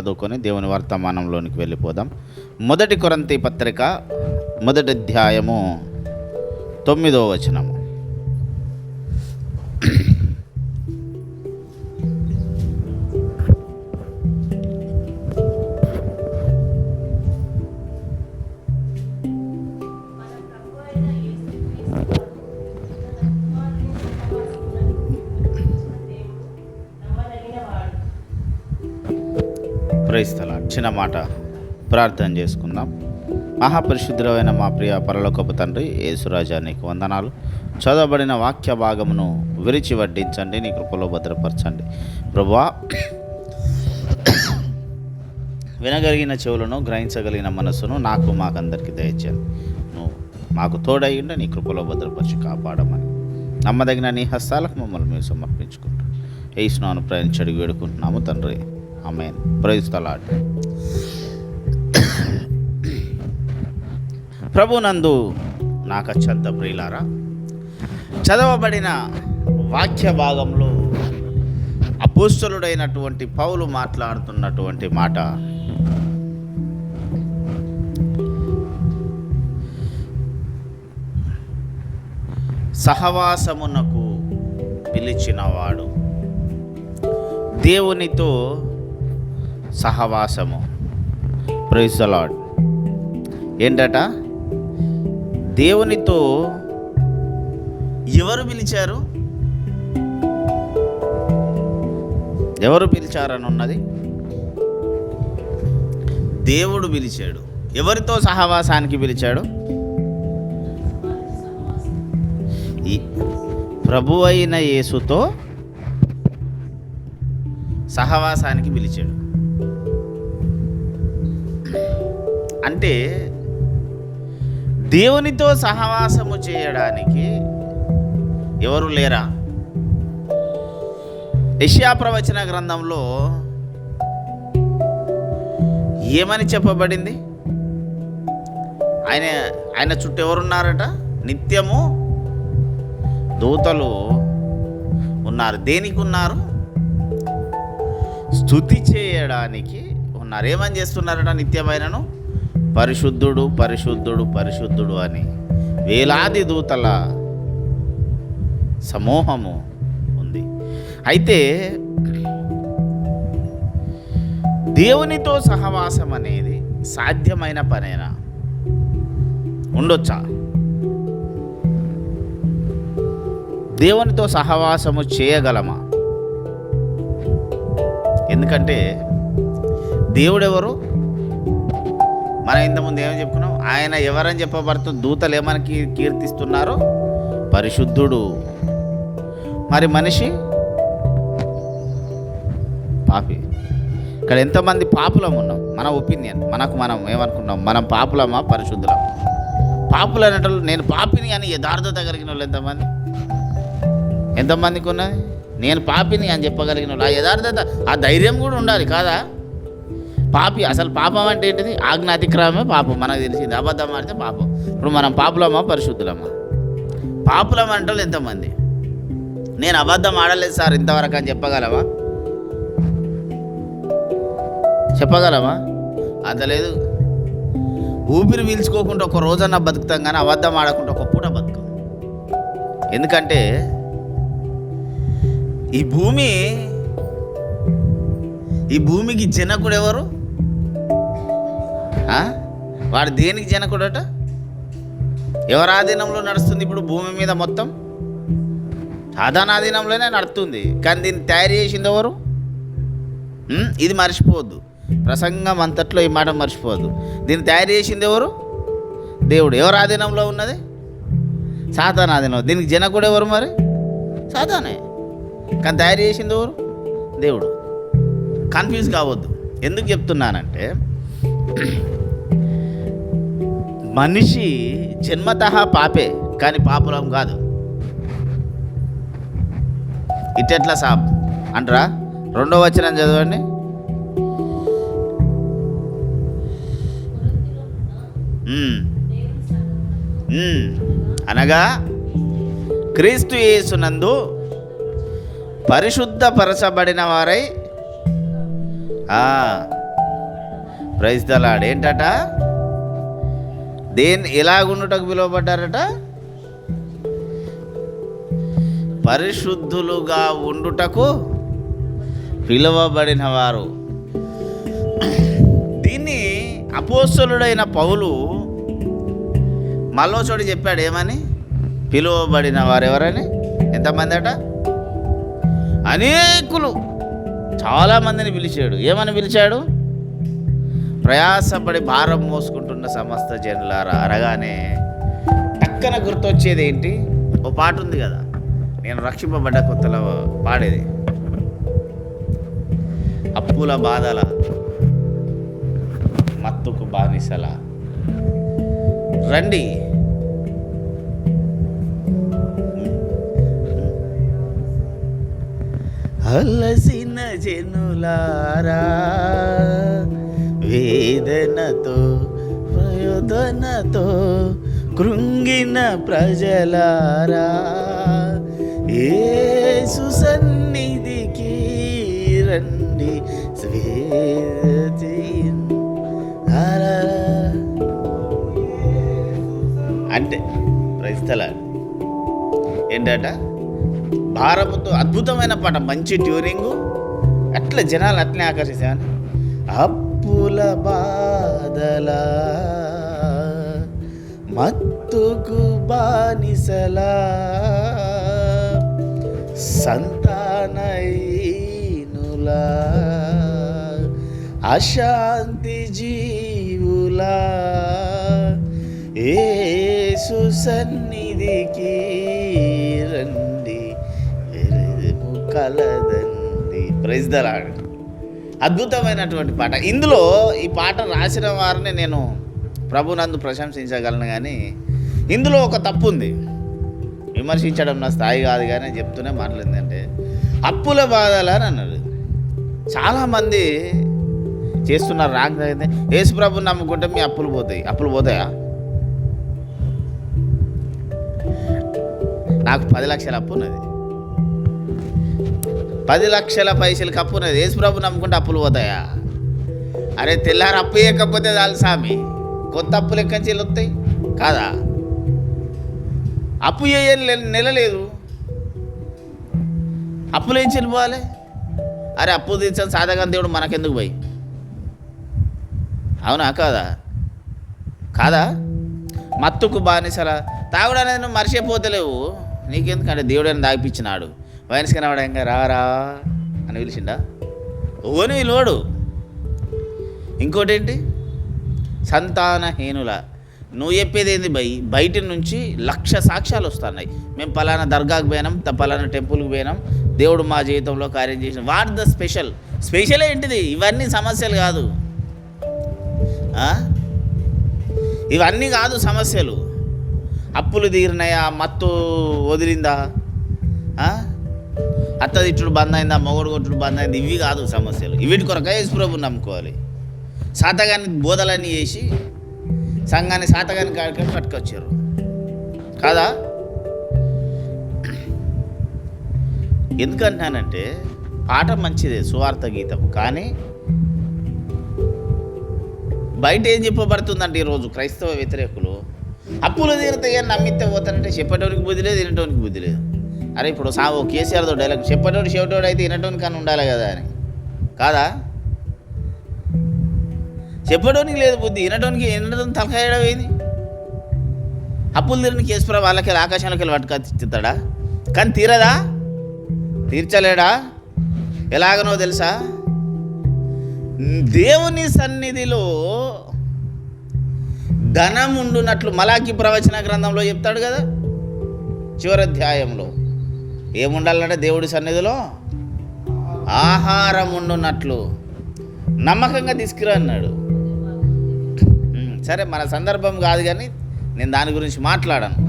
చదువుకొని దేవుని వర్తమానంలోనికి వెళ్ళిపోదాం. మొదటి కొరంతి పత్రిక మొదటి అధ్యాయము తొమ్మిదో వచనము. చిన్న మాట ప్రార్థన చేసుకుందాం. మహాపరిశుద్ధమైన మా ప్రియ పరలోకపు తండ్రి యేసురాజా నీకు వందనాలు. చదవబడిన వాక్య భాగమును విరిచి వడ్డించండి నీ కృపలో భద్రపరచండి. ప్రభా వినగలిగిన చెవులను గ్రహించగలిగిన మనసును నాకు మాకందరికి దయచేయండి. నువ్వు మాకు తోడయ్యుండే నీ కృపలో భద్రపరిచి కాపాడమని. నమ్మదగిన నీ హస్తాలకు మమ్మల్ని మేము సమర్పించుకుంటాం ఏ స్నాను ప్రయాణించడి వేడుకుంటున్నాము తండ్రి. అమేన్ ప్రయుస్తలాడ్ ప్రభునందు నాకు అత్యంత ప్రియులారా చదవబడిన వాక్య భాగంలో అపోస్తలుడైనటువంటి పౌలు మాట్లాడుతున్నటువంటి మాట. సహవాసమునకు పిలిచినవాడు దేవునితో సహవాసము. ప్రైజ్ లాడ్ ఏంటట? దేవునితో ఎవరు పిలిచారు? ఎవరు పిలిచారని ఉన్నది దేవుడు పిలిచాడు. ఎవరితో సహవాసానికి పిలిచాడు? ఈ ప్రభు అయిన యేసుతో సహవాసానికి పిలిచాడు. అంటే దేవునితో సహవాసము చేయడానికి ఎవరు లేరా? యష్యా ప్రవచన గ్రంథంలో ఏమని చెప్పబడింది? ఆయన ఆయన చుట్టూ ఎవరున్నారట? నిత్యము దూతలు ఉన్నారు. దేనికి ఉన్నారు? స్థుతి చేయడానికి ఉన్నారు. ఏమని చేస్తున్నారట నిత్యమైనను? పరిశుద్ధుడు పరిశుద్ధుడు పరిశుద్ధుడు అని. వేలాది దూతల సమూహము ఉంది. అయితే దేవునితో సహవాసం అనేది సాధ్యమైన పనేనా? ఉండొచ్చా? దేవునితో సహవాసము చేయగలమా? ఎందుకంటే దేవుడెవరు? మనం ఇంతకుముందు ఏమని చెప్పుకున్నాం? ఆయన ఎవరని చెప్పబడుతుంది దూతలు ఏమని కీ- కీర్తిస్తున్నారో? పరిశుద్ధుడు. మరి మనిషి? పాపి. ఇక్కడ ఎంతమంది పాపులం ఉన్నాం? మన ఒపీనియన్. మనకు మనం ఏమనుకున్నాం? మనం పాపులమా? పరిశుద్ధులం పాపులు అనేటోళ్ళు నేను పాపిని అని యథార్థత కలిగిన వాళ్ళు ఎంతమంది? ఎంతమందికి ఉన్నది? నేను పాపిని అని చెప్పగలిగిన వాళ్ళు. ఆ యథార్థత ఆ ధైర్యం కూడా ఉండాలి కాదా? పాపి అసలు పాపం అంటే ఏంటిది? ఆజ్ఞాతిక్రమే పాపం మనకు తెలిసింది. అబద్ధం ఆడితే పాపం. ఇప్పుడు మనం పాపులమా? పరిశుద్ధులమా? పాపులం అంటే ఎంతమంది? నేను అబద్ధం ఆడలేదు సార్ ఇంతవరకు అని చెప్పగలవా? చెప్పగలమా అంత లేదు. ఊపిరి పీల్చుకోకుండా ఒక రోజన్నా బతుకుతాం కానీ అబద్ధం ఆడకుండా ఒక పూట బతుకం. ఎందుకంటే ఈ భూమి ఈ భూమికి జనకుడు ఎవరు? వాడు దేనికి జనకుడట? ఎవరి ఆధీనంలో నడుస్తుంది ఇప్పుడు భూమి మీద మొత్తం? సాధారణ ఆధీనంలోనే నడుస్తుంది. కానీ దీన్ని తయారు చేసింది ఎవరు? ఇది మర్చిపోవద్దు. ప్రసంగం అంతట్లో ఈ మాట మర్చిపోవద్దు. దీన్ని తయారు చేసింది ఎవరు? దేవుడు. ఎవరు ఆధీనంలో ఉన్నది? సాతాన్ ఆధీనం దీనికి జనకుడు ఎవరు మరి? సాధానే కానీ తయారు చేసింది ఎవరు? దేవుడు. కన్ఫ్యూజ్ కావద్దు. ఎందుకు చెప్తున్నానంటే మనిషి జన్మత పాపే కానీ పాపులం కాదు. ఇట్టెట్లా సాబ్? అంటారా రెండో వచనం చదవండి. అనగా క్రీస్తు యేసునందు పరిశుద్ధపరచబడిన వారై ప్రైజ్ దలాడ్ ఏంటట? దేని ఎలాగుండుటకు పిలువబడ్డారట? పరిశుద్ధులుగా ఉండుటకు పిలువబడిన వారు. దీన్ని అపోస్తులుడైన పౌలు మళ్ళో చోటు చెప్పాడు ఏమని? పిలువబడిన వారు ఎవరని ఎంతమంది అట అనేకులు. చాలామందిని పిలిచాడు. ఏమని పిలిచాడు? ప్రయాసపడి భారం మోసుకుంటున్న సమస్త జనులారా అనగానే టక్కన గుర్తొచ్చేది ఏంటి? ఓ పాట ఉంది కదా నేను రక్షింపబడ్డ కొత్తలో పాడేది. అప్పుల బాధల మత్తుకు బానిసల. రండి. అలసిన జనులారా వేదనతో ప్రయోదనతో కృంగిన ప్రజలారా. ఏ సుసన్నిధికి రండి అంటే ప్రైస్తల ఏంటట? భారముతో అద్భుతమైన పాట మంచి ట్యూరింగు అట్లా జనాలు అట్లనే ఆకర్షిస్తాను అప్పుల బాధల మత్తుకు బానిసల. సంతానైనులా అశాంతి జీవుల. ఏ సుసన్నిధికి రండి వెలుగు కలదండి. ప్రైజ్ దలాడు అద్భుతమైనటువంటి పాట. ఇందులో ఈ పాట రాసిన వారిని నేను ప్రభునందు ప్రశంసించగలను కానీ ఇందులో ఒక తప్పు ఉంది విమర్శించడం నా స్థాయి కాదు కానీ చెప్తూనే మాట్లాడిందంటే అప్పుల బాధలు అని అన్నాడు చాలామంది చేస్తున్నారు రాంగ్ అయితే యేసు నమ్ముకుంటే మీ అప్పులు పోతాయి. అప్పులు పోతాయా? నాకు పది లక్షల అప్పు ఉన్నది. పది లక్షల పైసలకి అప్పు ఉన్నది. యేసు నమ్ముకుంటే అప్పులు పోతాయా? అరే తెల్లారి అప్పు ఇవ్వకపోతే చాలు సామి కొత్త అప్పులు ఎక్కడి నుంచి వస్తాయి? కాదా? అప్పు ఏ నెల లేదు. అప్పులు ఏం చెల్లిపోవాలి అరే అప్పు తీర్చని సాధగా దేవుడు మనకెందుకు పోయి? అవునా? కాదా? కాదా? మత్తుకు బానిసల. తాగుడు అనేది నువ్వు మర్చిపోతలేవు. నీకెందుకంటే దేవుడని దాగిపించినాడు? వైన్స్ కనవాడు ఇంకా రారా అని పిలిచిండా? ఓని లోడు. ఇంకోటి ఏంటి సంతానహీనుల. నువ్వు చెప్పేది ఏంది బై? బయట నుంచి లక్ష సాక్ష్యాలు వస్తున్నాయి. మేము పలానా దర్గాకు పోయినాం త- పలానా టెంపుల్కి పోయినాం దేవుడు మా జీవితంలో కార్యం చేసిన. What the special? స్పెషల్ ఏంటిది? ఇవన్నీ సమస్యలు కాదు. ఇవన్నీ కాదు సమస్యలు. అప్పులు తీరినాయా? మత్తు వదిలిందా? అత్త తిట్టుడు బంద్ అయిందా మొగుడు కొట్టుడు బంద్ అయింది ఇవి కాదు సమస్యలు. వీటి కొరక యేసుప్రభుని నమ్ముకోవాలి. సాతగాని బోధలన్నీ చేసి సంఘాన్ని సాతగాని కార్యక్రమం పట్టుకొచ్చారు. కాదా? ఎందుకంటానంటే పాట మంచిదే సువార్త గీతం. కానీ బయట ఏం చెప్పబడుతుందంటే ఈరోజు క్రైస్తవ వ్యతిరేకులు అప్పులు తీరుతాయని నమ్మితే పోతానంటే చెప్పేటోనికి బుద్ధి లేదు తినటోనికి బుద్ధి లేదు. అరే ఇప్పుడు సా ఓ కేసీఆర్తో డైలాగ్ చెప్పటోడు చెవిటోడు అయితే వినటోని కానీ ఉండాలి కదా అని. కాదా? చెప్పడానికి లేదు బుద్ధి వినటోనికి వినడం తలకాయడం ఏంది అప్పులు తీరిన కేసుప్రా వాళ్ళకి ఆకాశంలోకి వెళ్ళి పట్టుకొచ్చిస్తాడా కానీ తీరదా? తీర్చలేడా? ఎలాగనో తెలుసా? దేవుని సన్నిధిలో ధనం ఉండునట్లు మలాకి ప్రవచన గ్రంథంలో చెప్తాడు కదా చివరి అధ్యాయంలో. ఏముండాలంటే దేవుడి సన్నిధిలో? ఆహారం ఉండునట్లు నమ్మకంగా తీసుకురా అన్నాడు. సరే మన సందర్భం కాదు కానీ నేను దాని గురించి మాట్లాడాను.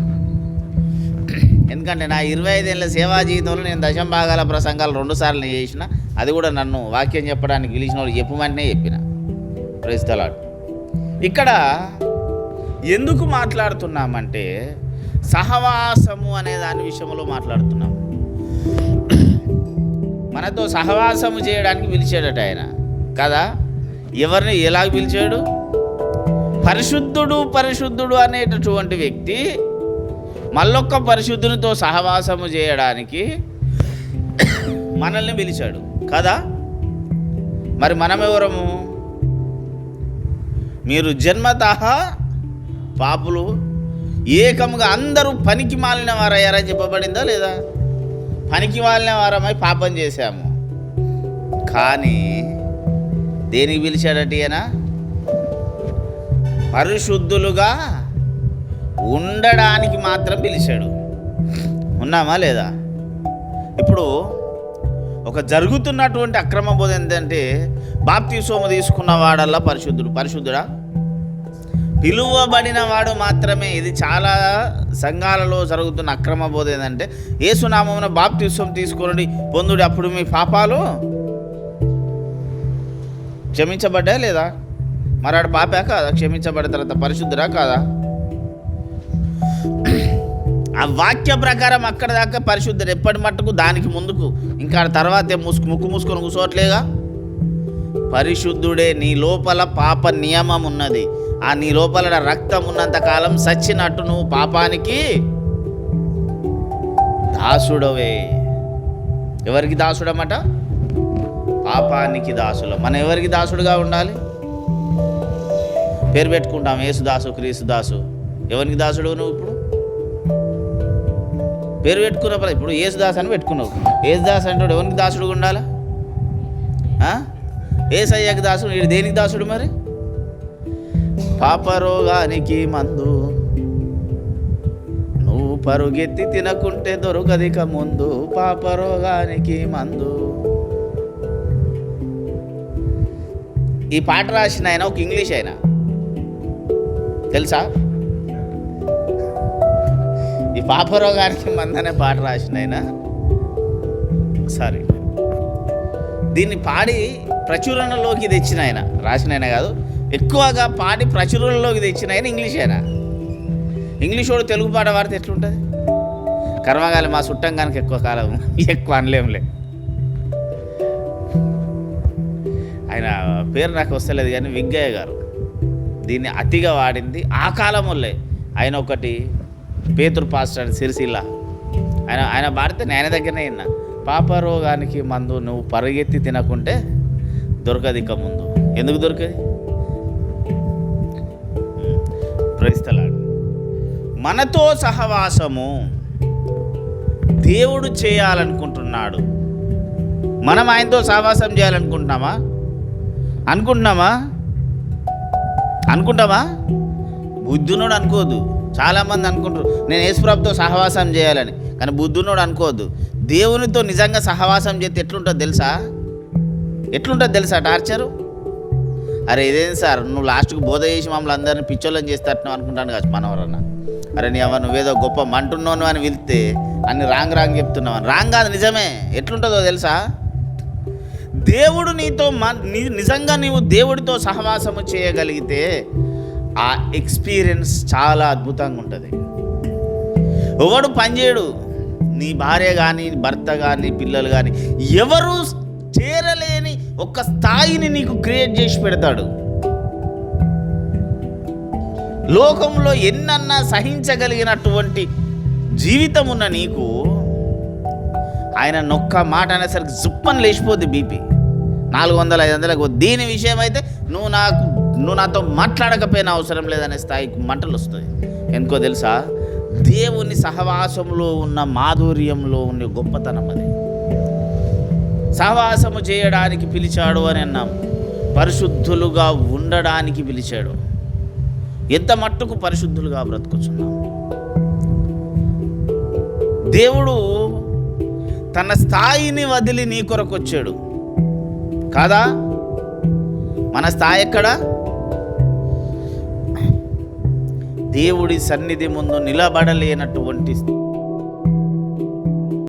ఎందుకంటే నా ఇరవై ఐదేళ్ళ సేవా జీవితంలో నేను దశం భాగాల ప్రసంగాలు రెండుసార్లు చేసిన. అది కూడా నన్ను వాక్యం చెప్పడానికి పిలిచిన వాళ్ళు చెప్పమంటేనే చెప్పిన. ప్రస్తుతలాడు ఇక్కడ ఎందుకు మాట్లాడుతున్నామంటే సహవాసము అనే దాని విషయంలో మాట్లాడుతున్నాం. మనతో సహవాసము చేయడానికి పిలిచాడట ఆయన. కదా? ఎవరిని ఎలా పిలిచాడు? పరిశుద్ధుడు పరిశుద్ధుడు అనేటటువంటి వ్యక్తి మళ్ళొక్క పరిశుద్ధునితో సహవాసము చేయడానికి మనల్ని పిలిచాడు. కదా? మరి మనమెవరము? మీరు జన్మత పాపులు ఏకముగా అందరూ పనికి మాలిన వారయ్యారని చెప్పబడిందా లేదా? పనికి మాలిన వారమై పాపం చేశాము. కానీ దేనికి పిలిచాడట ఈయన? పరిశుద్ధులుగా ఉండడానికి మాత్రం పిలిచాడు. ఉన్నామా లేదా? ఇప్పుడు ఒక జరుగుతున్నటువంటి అక్రమ బోధ ఏంటంటే బాప్తీసోము తీసుకున్న వాడల్లా పరిశుద్ధుడు. పరిశుద్ధుడా? పిలువబడిన వాడు మాత్రమే. ఇది చాలా సంఘాలలో జరుగుతున్న అక్రమ బోధ ఏంటంటే ఏసునామమున బాప్తిస్వం తీసుకొని పొందుడి అప్పుడు మీ పాపాలు క్షమించబడ్డా లేదా? మరాడు పాపా కాదా? క్షమించబడిన తర్వాత పరిశుద్ధురా కాదా? ఆ వాక్య ప్రకారం అక్కడ దాకా పరిశుద్ధుడు ఎప్పటి మట్టుకు దానికి ముందుకు ఇంకా తర్వాత ముసుకు ముక్కు మూసుకొని కూర్చోవట్లేగా? పరిశుద్ధుడే నీ లోపల పాప నియమం ఉన్నది. ఆ నీ లోపల రక్తం ఉన్నంత కాలం సచ్చినట్టు నువ్వు పాపానికి దాసుడవే. ఎవరికి దాసుడమట? పాపానికి దాసులు. మనం ఎవరికి దాసుడుగా ఉండాలి? పేరు పెట్టుకుంటాం యేసుదాసు క్రీసుదాసు ఎవరికి దాసుడు నువ్వు ఇప్పుడు? పేరు పెట్టుకున్నప్పుడు ఇప్పుడు యేసుదాస్ అని పెట్టుకున్నావు. యేసుదాస్ అంటే ఎవరికి దాసుడుగా ఉండాలా? ఏసయ్యకి దాసుడు వీడు దేనికి దాసుడు మరి? పాపరోగానికి మందు. నువ్వు పరుగెత్తి తినకుంటే దొరకదిక ముందు పాపరోగానికి మందు. ఈ పాట రాసిన ఆయన ఒక ఇంగ్లీష్ ఆయన. తెలుసా? ఈ పాపరోగానికి మందనే పాట రాసిన ఆయన. సారీ. దీన్ని పాడి ప్రచురణలోకి తెచ్చిన ఆయన. రాసిన ఆయన కాదు. ఎక్కువగా పాడి ప్రచురణలోకి తెచ్చిన ఆయన ఇంగ్లీషేనా? ఇంగ్లీష్ వాడు తెలుగు పాట వాడితే ఎట్లుంటుంది? కర్మగాలి మా సుట్టంగానికి ఎక్కువ కాలం ఎక్కువ అనలేంలే ఆయన పేరు నాకు వస్తలేదు కానీ విగ్గయ్య గారు దీన్ని అతిగా వాడింది ఆ కాలం వల్లే ఆయన ఒకటి పేతురు పాస్టర్ సిరిసిల్ల. ఆయన ఆయన పాడితే నేను ఆయన దగ్గరనే విన్నా. పాప రోగానికి మందు నువ్వు పరిగెత్తి తినకుంటే దొరకదు ఇక ముందు. ఎందుకు దొరకది? క్రైస్తలాడు. మనతో సహవాసము దేవుడు చేయాలనుకుంటున్నాడు. మనం ఆయనతో సహవాసం చేయాలనుకుంటున్నామా? అనుకుంటున్నామా? అనుకుంటామా? బుద్ధునోడు అనుకోదు. చాలామంది అనుకుంటారు నేను యేసుప్రభుతో సహవాసం చేయాలని. కానీ బుద్ధునోడు అనుకోవద్దు దేవునితో నిజంగా సహవాసం చేస్తే ఎట్లుంటుందో తెలుసా? ఎట్లుంటుందో తెలుసా టార్చరు? అరే ఇదేం సార్? నువ్వు లాస్ట్కి బోధ చేసి మమ్మల్ని అందరిని పిచ్చోళ్ళని చేస్తాను అనుకుంటాను కదా మనవరన్న. అరే నీ అవ్వ నువ్వేదో గొప్ప మంటున్నాను అని పిలిస్తే అన్ని రాంగ్ రాంగ్ చెప్తున్నావు. అని రాంగ్ కాదు నిజమే. ఎట్లుంటుందో తెలుసా? దేవుడు నీతో నిజంగా నీవు దేవుడితో సహవాసము చేయగలిగితే ఆ ఎక్స్పీరియన్స్ చాలా అద్భుతంగా ఉంటుంది. ఎవడు పనిచేయడు నీ భార్య కానీ భర్త కానీ పిల్లలు కానీ ఎవరు చేరలే ఒక స్థాయిని నీకు క్రియేట్ చేసి పెడతాడు. లోకంలో ఎన్నన్నా సహించగలిగినటువంటి జీవితం ఉన్న నీకు ఆయన నొక్క మాట అనేసరికి జుప్పని లేచిపోద్ది బీపీ. నాలుగు వందల ఐదు వందలకు దీని విషయం అయితే నువ్వు నాకు నువ్వు నాతో మాట్లాడకపోయినా అవసరం లేదనే స్థాయికి మంటలు వస్తాయి. ఎందుకో తెలుసా? దేవుని సహవాసంలో ఉన్న మాధుర్యంలో ఉండే గొప్పతనం అది. సహవాసము చేయడానికి పిలిచాడు అని అన్నాం. పరిశుద్ధులుగా ఉండడానికి పిలిచాడు. ఎంత మట్టుకు పరిశుద్ధులుగా బ్రతుకుతున్నాం దేవుడు తన స్థాయిని వదిలి నీ కొరకు వచ్చాడు. కాదా? మన స్థాయి ఎక్కడ? దేవుడి సన్నిధి ముందు నిలబడలేనటువంటి